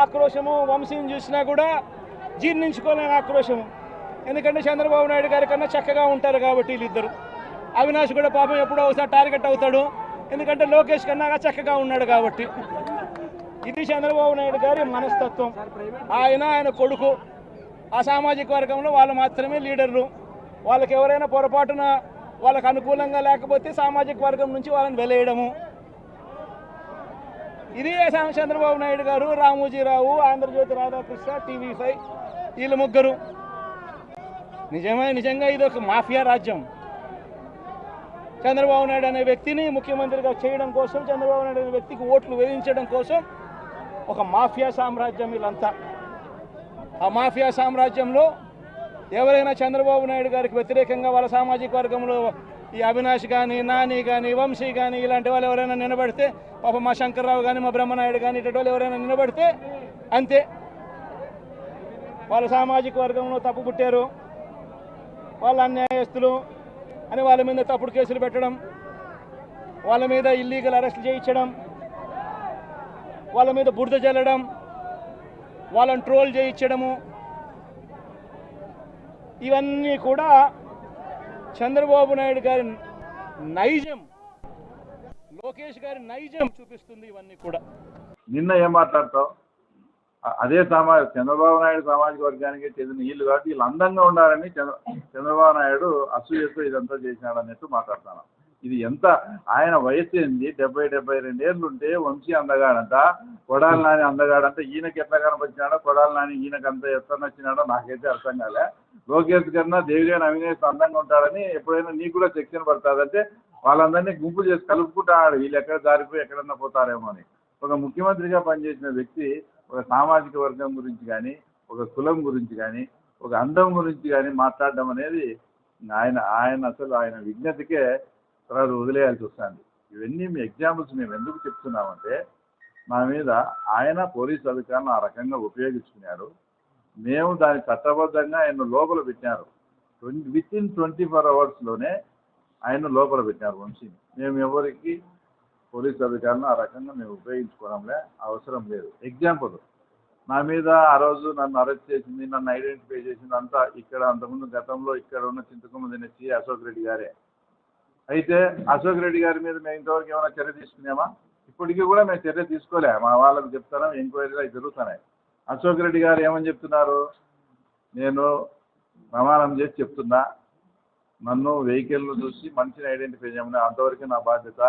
ఆక్రోశము వంశీని చూసినా కూడా జీర్ణించుకోలేని ఆక్రోశము. ఎందుకంటే చంద్రబాబు నాయుడు గారి కన్నా చక్కగా ఉంటారు కాబట్టి వీళ్ళిద్దరు. అవినాష్ కూడా పాపం ఎప్పుడో ఒకసారి టార్గెట్ అవుతాడు. ఎందుకంటే లోకేష్ కన్నా చక్కగా ఉన్నాడు కాబట్టి. ఇది చంద్రబాబు నాయుడు గారి మనస్తత్వం. ఆయన ఆయన కొడుకు. ఆ సామాజిక వర్గంలో వాళ్ళు మాత్రమే లీడర్లు. వాళ్ళకి ఎవరైనా పొరపాటున వాళ్ళకు అనుకూలంగా లేకపోతే సామాజిక వర్గం నుంచి వాళ్ళని వెలేయడము. ఇది సా- చంద్రబాబు నాయుడు గారు రామోజీరావు ఆంధ్రజ్యోతి రాధాకృష్ణ టీవీ ఫైవ్ వీళ్ళు ముగ్గురు. నిజమే నిజంగా ఇది ఒక మాఫియా రాజ్యం. చంద్రబాబు నాయుడు అనే వ్యక్తిని ముఖ్యమంత్రిగా చేయడం కోసం చంద్రబాబు నాయుడు అనే వ్యక్తికి ఓట్లు వేయించడం కోసం ఒక మాఫియా సామ్రాజ్యం వీళ్ళంతా. ఆ మాఫియా సామ్రాజ్యంలో ఎవరైనా చంద్రబాబు నాయుడు గారికి వ్యతిరేకంగా వాళ్ళ సామాజిక వర్గంలో ఈ అవినాష్ కానీ నాని కానీ వంశీ కానీ ఇలాంటి వాళ్ళు ఎవరైనా నిలబడితే పాప మా శంకర్రావు కానీ మా బ్రహ్మనాయుడు కానీ ఇటువంటి వాళ్ళు ఎవరైనా నిలబడితే అంతే. వాళ్ళ సామాజిక వర్గంలో తప్పు పుట్టారు. వాళ్ళ అన్యాయస్తులు అని వాళ్ళ మీద తప్పుడు కేసులు పెట్టడం వాళ్ళ మీద ఇల్లీగల్ అరెస్ట్ చేయించడం వాళ్ళ మీద బురద జల్లడం వాళ్ళని ట్రోల్ చేయించడము ఇవన్నీ కూడా చంద్రబాబు నాయుడు గారి నైజం లోకేష్ గారి నైజం చూపిస్తుంది ఇవన్నీ కూడా. నిన్న ఏం మాట్లాడతావు? అదే సమా చంద్రబాబు నాయుడు సామాజిక వర్గానికి చెందిన వీళ్ళు కాబట్టి వీళ్ళు అందంగా ఉండాలని చంద్ర చంద్రబాబు నాయుడు అసూయతో ఇదంతా చేసినాడు అన్నట్టు మాట్లాడతాను ఇది ఎంత? ఆయన వయసు ఏంది? డెబ్బై డెబ్బై రెండేళ్ళు ఉంటే వంశీ అందగాడంట కొడాలి నాని అందగాడంట ఈయనకి ఎట్లా కనపచ్చినాడో కొడాలి నాని ఈయనకి అంత ఎట్లా నచ్చినాడో నాకైతే అర్థం కాలే. లోకేష్ కన్నా దేవిగాని అవినేష్ అందంగా ఉంటాడని ఎప్పుడైనా నీకు కూడా సెక్షన్ పడుతుందంటే వాళ్ళందరినీ గుంపు చేసి కలుపుకుంటాడు వీళ్ళు ఎక్కడ జారిపోయి ఎక్కడన్నా పోతారేమో అని. ఒక ముఖ్యమంత్రిగా పనిచేసిన వ్యక్తి ఒక సామాజిక వర్గం గురించి కానీ ఒక కులం గురించి కానీ ఒక అందం గురించి కానీ మాట్లాడడం అనేది ఆయన ఆయన అసలు ఆయన విజ్ఞతకే తర్వాత వదిలేయాల్సి వస్తుంది ఇవన్నీ మీ ఎగ్జాంపుల్స్ మేము ఎందుకు చెప్తున్నామంటే మా మీద ఆయన పోలీస్ అధికారులను ఆ రకంగా ఉపయోగించుకున్నారు. మేము దాని చట్టబద్ధంగా ఆయన లోపల పెట్టినారు twenty within twenty four అవర్స్లోనే ఆయన లోపల పెట్టినారు వంశీని మేము ఎవరికి? పోలీస్ అధికారులను ఆ రకంగా మేము ఉపయోగించుకోవడంలే అవసరం లేదు. ఎగ్జాంపుల్ నా మీద ఆ రోజు నన్ను అరెస్ట్ చేసింది నన్ను ఐడెంటిఫై చేసింది అంతా ఇక్కడ అంతకుముందు గతంలో ఇక్కడ ఉన్న చింతకొమ్మ దినచ్చి అశోక్ రెడ్డి గారే. అయితే అశోక్ రెడ్డి గారి మీద మేము ఇంతవరకు ఏమైనా చర్య తీసుకున్నామా? ఇప్పటికీ కూడా మేము చర్య తీసుకోలే. మా వాళ్ళకి చెప్తాను ఎంక్వైరీలు అవి జరుగుతున్నాయి. అశోక్ రెడ్డి గారు ఏమని చెప్తున్నారు? నేను ప్రమాణం చేసి చెప్తున్నా. నన్ను వెహికల్ను చూసి మనిషిని ఐడెంటిఫై చేయమని అంతవరకు నా బాధ్యత.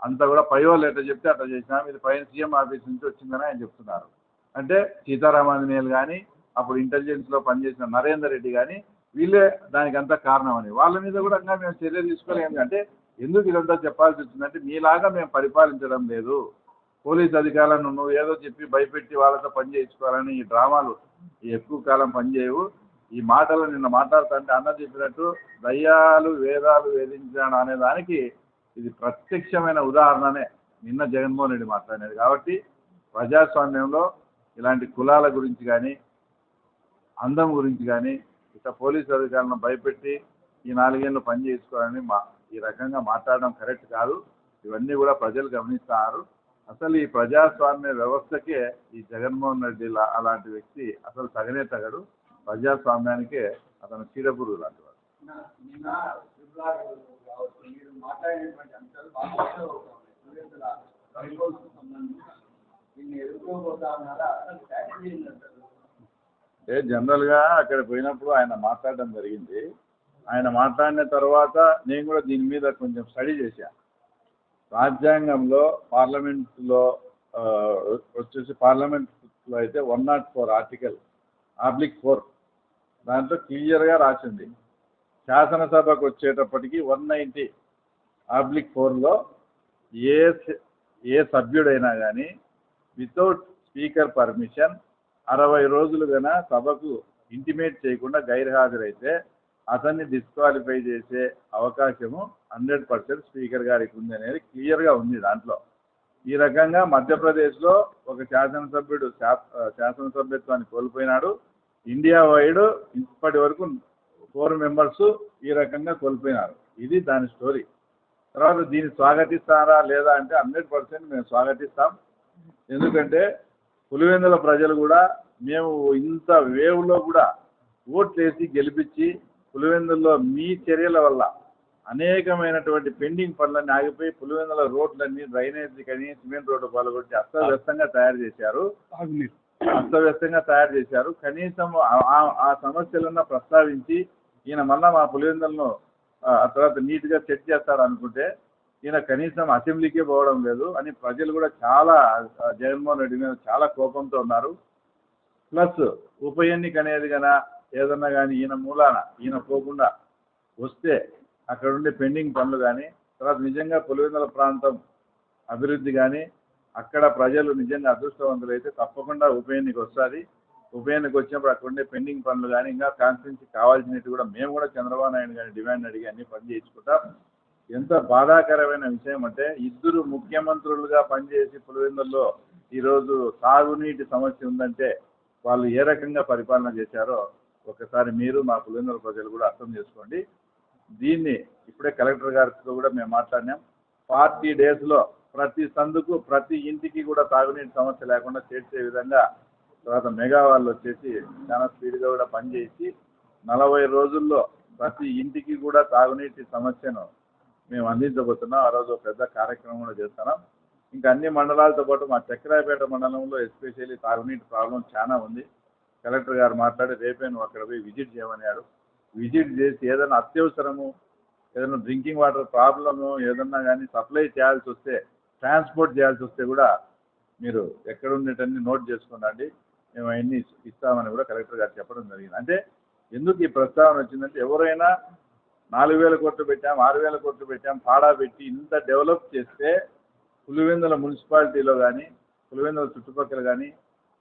అంతా కూడా పై వాళ్ళు ఎట్లా చెప్తే అట్లా చేసినా. ఇది పైన సీఎం ఆఫీస్ నుంచి వచ్చిందని ఆయన చెప్తున్నారు. అంటే సీతారామాంజనేయులు కానీ అప్పుడు ఇంటెలిజెన్స్లో పనిచేసిన నరేందర్ రెడ్డి కానీ వీళ్ళే దానికి అంతా కారణం అని వాళ్ళ మీద కూడా ఇంకా మేము చర్య తీసుకోలేము అంటే ఎందుకు ఇదంతా చెప్పాల్సి వచ్చిందంటే మీలాగా మేము పరిపాలించడం లేదు. పోలీస్ అధికారులను నువ్వు ఏదో చెప్పి భయపెట్టి వాళ్ళతో పని చేయించుకోవాలని ఈ డ్రామాలు ఎక్కువ కాలం పనిచేయవు. ఈ మాటలు నిన్న మాట్లాడుతుంటే అన్న చెప్పినట్టు దయ్యాలు వేదాలు వేధించాడు అనే దానికి ఇది ప్రత్యక్షమైన ఉదాహరణనే నిన్న జగన్మోహన్ రెడ్డి మాట్లాడినది కాబట్టి ప్రజాస్వామ్యంలో ఇలాంటి కులాల గురించి కానీ అందం గురించి కానీ ఇట్లా పోలీసు అధికారులను భయపెట్టి ఈ నాలుగేళ్ళు పని చేసుకోవాలని మా ఈ రకంగా మాట్లాడడం కరెక్ట్ కాదు. ఇవన్నీ కూడా ప్రజలు గమనిస్తున్నారు అసలు ఈ ప్రజాస్వామ్య వ్యవస్థకే ఈ జగన్మోహన్ రెడ్డి లా- అలాంటి వ్యక్తి అసలు తగనే తగడు. ప్రజాస్వామ్యానికే అతను చీడపురుగు లాంటి వాడు. మాట్లాడినటువంటి అంటే జనరల్గా అక్కడ పోయినప్పుడు ఆయన మాట్లాడడం జరిగింది. ఆయన మాట్లాడిన తర్వాత నేను కూడా దీని మీద కొంచెం స్టడీ చేశాను రాజ్యాంగంలో పార్లమెంట్లో వచ్చేసి పార్లమెంట్లో అయితే one not four article oblique four దాంట్లో క్లియర్గా రాసింది. శాసనసభకు వచ్చేటప్పటికి వన్ నైంటీ ఆబ్లిక్ ఫోర్లో ఏ ఏ సభ్యుడైనా కానీ వితౌట్ స్పీకర్ పర్మిషన్ అరవై రోజులు గన సభకు ఇంటిమేట్ చేయకుండా గైర్హాజరైతే అతన్ని డిస్క్వాలిఫై చేసే అవకాశము హండ్రెడ్ పర్సెంట్ స్పీకర్ గారికి ఉంది అనేది క్లియర్గా ఉంది దాంట్లో. ఈ రకంగా మధ్యప్రదేశ్లో ఒక శాసనసభ్యుడు శాసనసభ్యత్వాన్ని కోల్పోయినాడు. ఇండియా వైడ్ ఇప్పటి వరకు ఫోర్ మెంబర్స్ ఈ రకంగా కోల్పోయినారు. ఇది దాని స్టోరీ. తర్వాత దీన్ని స్వాగతిస్తారా లేదా అంటే హండ్రెడ్ పర్సెంట్ మేము స్వాగతిస్తాం. ఎందుకంటే పులివెందుల ప్రజలు కూడా మేము ఇంత వేవ్లో కూడా ఓట్లేసి గెలిపించి పులివెందుల్లో మీ చర్యల వల్ల అనేకమైనటువంటి పెండింగ్ పనులన్నీ ఆగిపోయి పులివెందుల రోడ్లన్నీ డ్రైనేజీ కానీ సిమెంట్ రోడ్డు పాల్గొట్టి అస్తవ్యస్తంగా తయారు చేశారు. అస్తవ్యస్తంగా తయారు చేశారు. కనీసం ఆ- సమస్యలన్న ప్రస్తావించి ఈయన మళ్ళా మా పులివెందులను తర్వాత నీట్గా సెట్ చేస్తాడు అనుకుంటే ఈయన కనీసం అసెంబ్లీకే పోవడం లేదు అని ప్రజలు కూడా చాలా జగన్మోహన్ రెడ్డి మీద చాలా కోపంతో ఉన్నారు. ప్లస్ ఉప ఎన్నిక అనేది కన ఏదన్నా కానీ ఈయన మూలాన ఈయన పోకుండా వస్తే అక్కడ ఉండే పెండింగ్ పనులు కానీ తర్వాత నిజంగా పులివెందుల ప్రాంతం అభివృద్ధి కానీ అక్కడ ప్రజలు నిజంగా అదృష్టవంతులైతే తప్పకుండా ఉప ఎన్నిక వస్తుంది. ఉప ఎన్నిక వచ్చినప్పుడు అక్కడ ఉండే పెండింగ్ పనులు కానీ ఇంకా కాన్స్టిట్యూన్సీ కావాల్సినట్టు కూడా మేము కూడా చంద్రబాబు నాయుడు గారి డిమాండ్ అడిగి అన్ని పని చేయించుకుంటాం. ఎంత బాధాకరమైన విషయం అంటే ఇద్దరు ముఖ్యమంత్రులుగా పనిచేసి పులివెందుల్లో ఈరోజు తాగునీటి సమస్య ఉందంటే వాళ్ళు ఏ రకంగా పరిపాలన చేశారో ఒకసారి మీరు మా పులివెందుల ప్రజలు కూడా అర్థం చేసుకోండి. దీన్ని ఇప్పుడే కలెక్టర్ గారితో కూడా మేము మాట్లాడినాం. ఫార్టీ డేస్లో ప్రతి సందుకు ప్రతి ఇంటికి కూడా తాగునీటి సమస్య లేకుండా చేర్చే విధంగా తర్వాత మెగా వాళ్ళు వచ్చేసి చాలా స్పీడ్గా కూడా పనిచేసి నలభై రోజుల్లో ప్రతి ఇంటికి కూడా తాగునీటి సమస్యను మేము అందించబోతున్నాం ఆ రోజు ఒక పెద్ద కార్యక్రమం కూడా చేస్తున్నాం ఇంకా అన్ని మండలాలతో పాటు మా చక్రాయపేట మండలంలో ఎస్పెషల్లీ తాగునీటి ప్రాబ్లం చాలా ఉంది. కలెక్టర్ గారు మాట్లాడి రేపే నువ్వు అక్కడ పోయి విజిట్ చేయమన్నాడు. విజిట్ చేసి ఏదైనా అత్యవసరము ఏదైనా డ్రింకింగ్ వాటర్ ప్రాబ్లము ఏదన్నా కానీ సప్లై చేయాల్సి వస్తే ట్రాన్స్పోర్ట్ చేయాల్సి వస్తే కూడా మీరు ఎక్కడ ఉండేటన్ని నోట్ చేసుకోండి మేము అవన్నీ ఇస్తామని కూడా కలెక్టర్ గారు చెప్పడం జరిగింది. అంటే ఎందుకు ఈ ప్రస్తావన వచ్చిందంటే ఎవరైనా నాలుగు వేల కోట్లు పెట్టాం ఆరు వేల కోట్లు పెట్టాం పాడా పెట్టి ఇంత డెవలప్ చేస్తే పులివెందుల మున్సిపాలిటీలో కానీ పులివెందుల చుట్టుపక్కల కానీ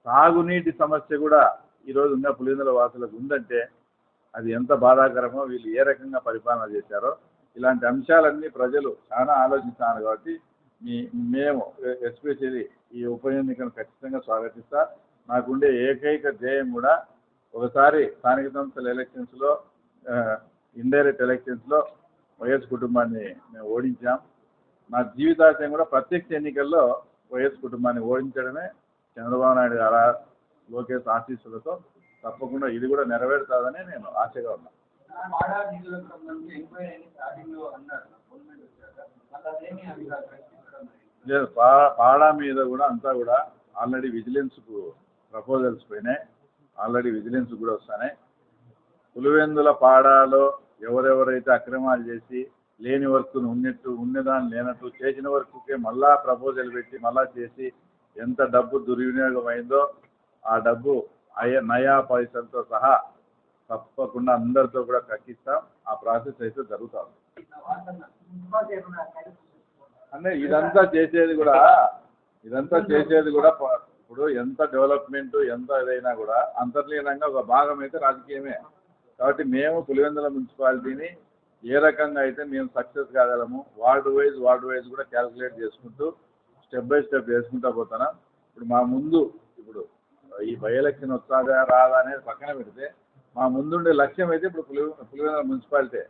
తాగునీటి సమస్య కూడా ఈరోజు ఉన్న పులివెందుల వాసులకు ఉందంటే అది ఎంత బాధాకరమో వీళ్ళు ఏ రకంగా పరిపాలన చేశారో. ఇలాంటి అంశాలన్నీ ప్రజలు చాలా ఆలోచిస్తున్నారు కాబట్టి మీ మేము ఎస్పెషల్లీ ఈ ఉప ఎన్నికను ఖచ్చితంగా స్వాగతిస్తా. నాకుండే ఏకైక ధ్యేయం కూడా ఒకసారి స్థానిక సంస్థల ఎలక్షన్స్లో ఇండైరెక్ట్ ఎలక్షన్స్లో వైఎస్ కుటుంబాన్ని మేము ఓడించాం. నా జీవితాశయం కూడా ప్రత్యక్ష ఎన్నికల్లో వైఎస్ కుటుంబాన్ని ఓడించడమే చంద్రబాబు నాయుడు గారు లోకేష్ ఆశీస్సులతో తప్పకుండా ఇది కూడా నెరవేరుతుందని నేను ఆశగా ఉన్నాను. లేదు. పాడా మీద కూడా అంతా కూడా ఆల్రెడీ విజిలెన్స్కు ప్రపోజల్స్ పోయినాయి. ఆల్రెడీ విజిలెన్స్ కూడా వస్తున్నాయి పులివెందుల పాడాలో ఎవరెవరైతే అక్రమాలు చేసి లేని వర్క్ను ఉన్నట్టు ఉన్నదాన్ని లేనట్టు చేసిన వర్క్కే మళ్ళా ప్రపోజల్ పెట్టి మళ్ళా చేసి ఎంత డబ్బు దుర్వినియోగం అయిందో ఆ డబ్బు అయ్యే నయా పైసలతో సహా తప్పకుండా అందరితో కూడా కక్కిస్తాం ఆ ప్రాసెస్ అయితే జరుగుతా అంటే ఇదంతా చేసేది కూడా ఇదంతా చేసేది కూడా ఇప్పుడు ఎంత డెవలప్మెంట్ ఎంత ఏదైనా కూడా అంతర్లీనంగా ఒక భాగం అయితే రాజకీయమే. కాబట్టి మేము పులివెందుల మున్సిపాలిటీని ఏ రకంగా అయితే మేము సక్సెస్ కాగలము వార్డు వైజ్ వార్డు వైజ్ కూడా క్యాల్కులేట్ చేసుకుంటూ స్టెప్ బై స్టెప్ చేసుకుంటా పోతున్నాం ఇప్పుడు మా ముందు ఇప్పుడు ఈ బై ఎలక్షన్ వస్తాదా రాదా అనేది పక్కన పెడితే మా ముందుండే లక్ష్యం అయితే ఇప్పుడు పులి పులివెందుల మున్సిపాలిటీ.